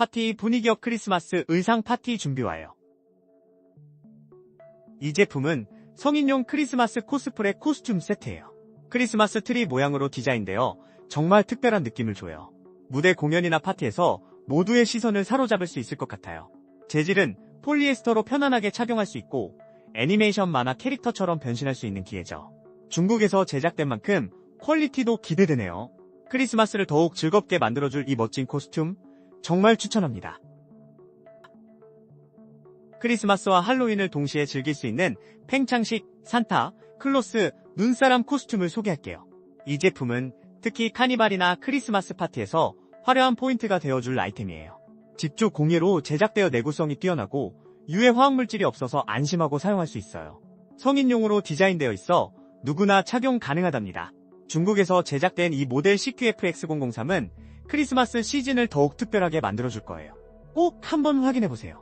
파티 분위기업 크리스마스 의상 파티 준비 와요. 이 제품은 성인용 크리스마스 코스프레 코스튬 세트예요. 크리스마스 트리 모양으로 디자인되어 정말 특별한 느낌을 줘요. 무대 공연이나 파티에서 모두의 시선을 사로잡을 수 있을 것 같아요. 재질은 폴리에스터로 편안하게 착용할 수 있고 애니메이션 만화 캐릭터처럼 변신할 수 있는 기회죠. 중국에서 제작된 만큼 퀄리티도 기대되네요. 크리스마스를 더욱 즐겁게 만들어줄 이 멋진 코스튬 정말 추천합니다. 크리스마스와 할로윈을 동시에 즐길 수 있는 팽창식, 산타, 클로스, 눈사람 코스튬을 소개할게요. 이 제품은 특히 카니발이나 크리스마스 파티에서 화려한 포인트가 되어줄 아이템이에요. 직접 공예로 제작되어 내구성이 뛰어나고 유해 화학물질이 없어서 안심하고 사용할 수 있어요. 성인용으로 디자인되어 있어 누구나 착용 가능하답니다. 중국에서 제작된 이 모델 CQFX003은 크리스마스 시즌을 더욱 특별하게 만들어줄 거예요. 꼭 한번 확인해보세요.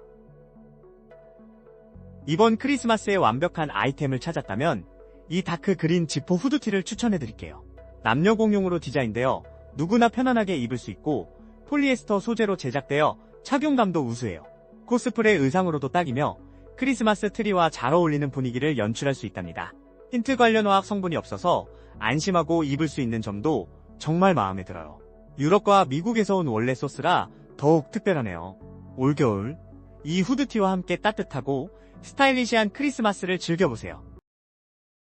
이번 크리스마스에 완벽한 아이템을 찾았다면 이 다크 그린 지퍼 후드티를 추천해드릴게요. 남녀 공용으로 디자인되어 누구나 편안하게 입을 수 있고 폴리에스터 소재로 제작되어 착용감도 우수해요. 코스프레 의상으로도 딱이며 크리스마스 트리와 잘 어울리는 분위기를 연출할 수 있답니다. 힌트 관련 화학 성분이 없어서 안심하고 입을 수 있는 점도 정말 마음에 들어요. 유럽과 미국에서 온 원래 소스라 더욱 특별하네요. 올겨울 이 후드티와 함께 따뜻하고 스타일리시한 크리스마스를 즐겨보세요.